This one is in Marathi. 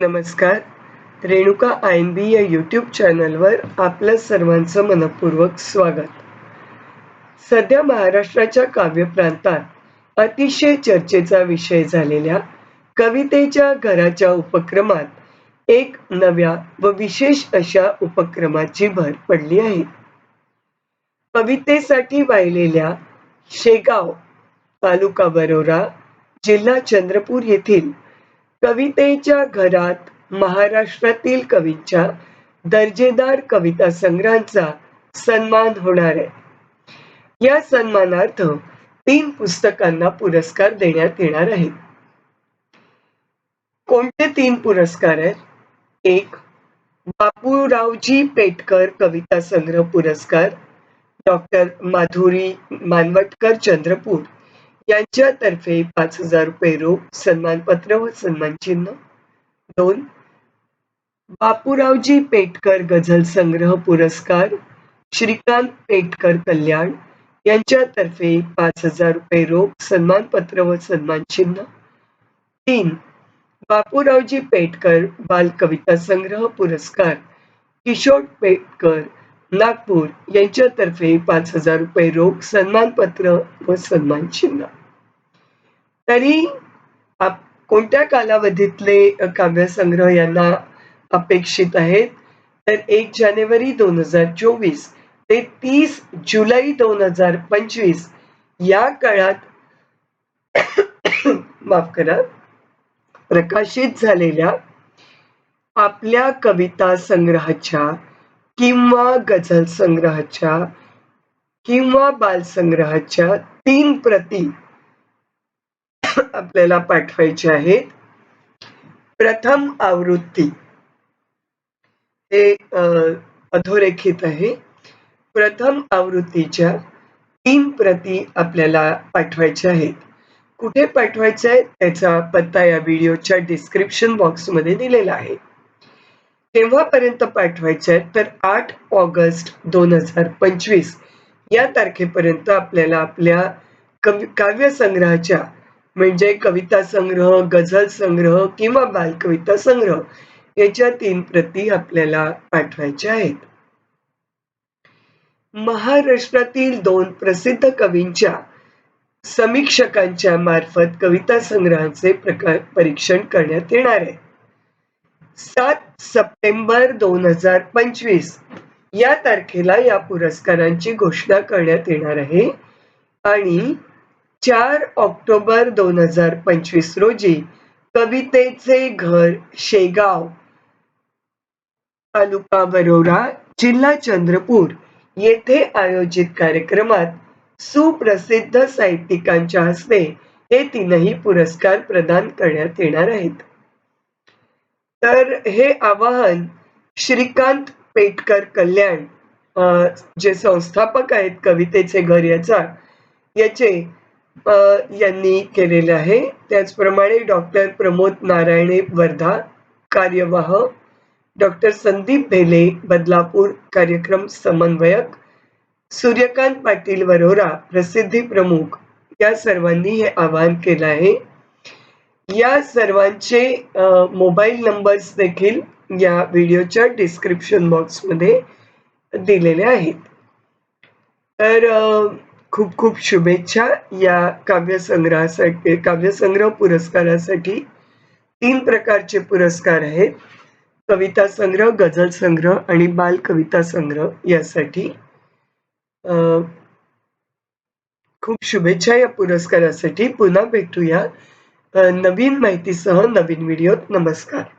नमस्कार. रेणुका आय एन बी या यूट्यूब चॅनलवर आपलं सर्वांचं मनपूर्वक स्वागत. सध्या महाराष्ट्राच्या काव्यप्रांतात अतिशय चर्चेचा विषय झालेल्या कवितेच्या घराच्या उपक्रमात एक नव्या व विशेष अशा उपक्रमाची भर पडली आहे. कवितेसाठी वाहिलेल्या शेगाव तालुका बरोरा जिल्हा चंद्रपूर येथील कवितेच्या घरात महाराष्ट्रातील कवींच्या दर्जेदार कविता संग्रहांचा सन्मान होणार आहे. या सन्मानार्थ तीन पुस्तकांना पुरस्कार देण्यात येणार आहेत. कोणते तीन पुरस्कार आहेत? एक बापूरावजी पेटकर कविता संग्रह पुरस्कार डॉक्टर माधुरी मानवटकर चंद्रपूर. यांच्यातर्फे पाच हजार रुपये रोख सन्मानपत्र व सन्मानचिन्ह दोन बापूरावजी पेटकर गझल संग्रह पुरस्कार श्रीकांत पेटकर कल्याण यांच्यातर्फे पाच हजार रुपये रोख सन्मानपत्र व सन्मान चिन्ह. तीन बापूरावजी पेटकर बाल कविता संग्रह पुरस्कार किशोर पेटकर नागपूर यांच्यातर्फे पाच हजार रुपये रोख सन्मानपत्र व सन्मान चिन्ह. तरी आप कोणत्या कालावधीतले काव्यसंग्रह यांना अपेक्षित आहेत? तर एक जानेवारी दोन हजार चोवीस ते तीस जुलै दोन हजार पंचवीस या काळात माफ करा प्रकाशित झालेल्या आपल्या कविता संग्रहाच्या किंवा गझल संग्रहाच्या किंवा बाल संग्रहाच्या तीन प्रती आपल्याला पाठवायचे आहेत. प्रथम आवृत्ती. हे अधोरेखित आहे. प्रथम आवृत्तीच्या तीन प्रती आपल्याला पाठवायच्या आहेत. कुठे पाठवायचं आहे त्याचा पत्ता या व्हिडिओच्या डिस्क्रिप्शन बॉक्समध्ये दिलेला आहे. केव्हापर्यंत पाठवायचं आहेत तर आठ ऑगस्ट दोन हजार पंचवीस. या तारखेपर्यंत आपल्याला आपल्या कवि काव्यसंग्रहाच्या म्हणजे कविता संग्रह गझल संग्रह किंवा बालकविता संग्रह याच्या तीन प्रती आपल्याला पाठवायच्या आहेत. महाराष्ट्रातील दोन प्रसिद्ध कवींच्या समीक्षकांच्या मार्फत कविता संग्रहाचे प्रकार परीक्षण करण्यात येणार आहे. सात सप्टेंबर दोन हजार पंचवीस. या तारखेला या पुरस्कारांची घोषणा करण्यात येणार आहे. आणि चार ऑक्टोबर दोन हजार पंचवीस रोजी कवितेचे घर शेगाव तालुका बरोरा जिल्हा चंद्रपूर येथे आयोजित कार्यक्रमात सुप्रसिद्ध साहित्यिकांच्या हस्ते हे तीनही पुरस्कार प्रदान करण्यात येणार आहेत. तर हे आवाहन श्रीकांत पेटकर कल्याण जे संस्थापक आहेत कवितेचे घर याचा याचे यांनी केलेले आहे. त्याचप्रमाणे डॉक्टर प्रमोद नारायणे वर्धा कार्यवाह डॉक्टर संदीप भेले बदलापूर कार्यक्रम समन्वयक सूर्यकांत पाटील वरोरा प्रसिद्धी प्रमुख या सर्वांनी हे आवाहन केलं आहे. या सर्वांचे मोबाईल नंबर्स देखील या व्हिडिओच्या डिस्क्रिप्शन बॉक्समध्ये दिलेले आहेत. तर खूप खूप शुभेच्छा या काव्यसंग्रहासाठी काव्यसंग्रह पुरस्कारासाठी तीन प्रकारचे पुरस्कार आहेत. कविता संग्रह गझल संग्रह आणि बाल कविता संग्रह यासाठी. खूप शुभेच्छा या पुरस्कारासाठी. पुन्हा भेटूया. नवीन माहितीसह नवीन व्हिडिओत नमस्कार.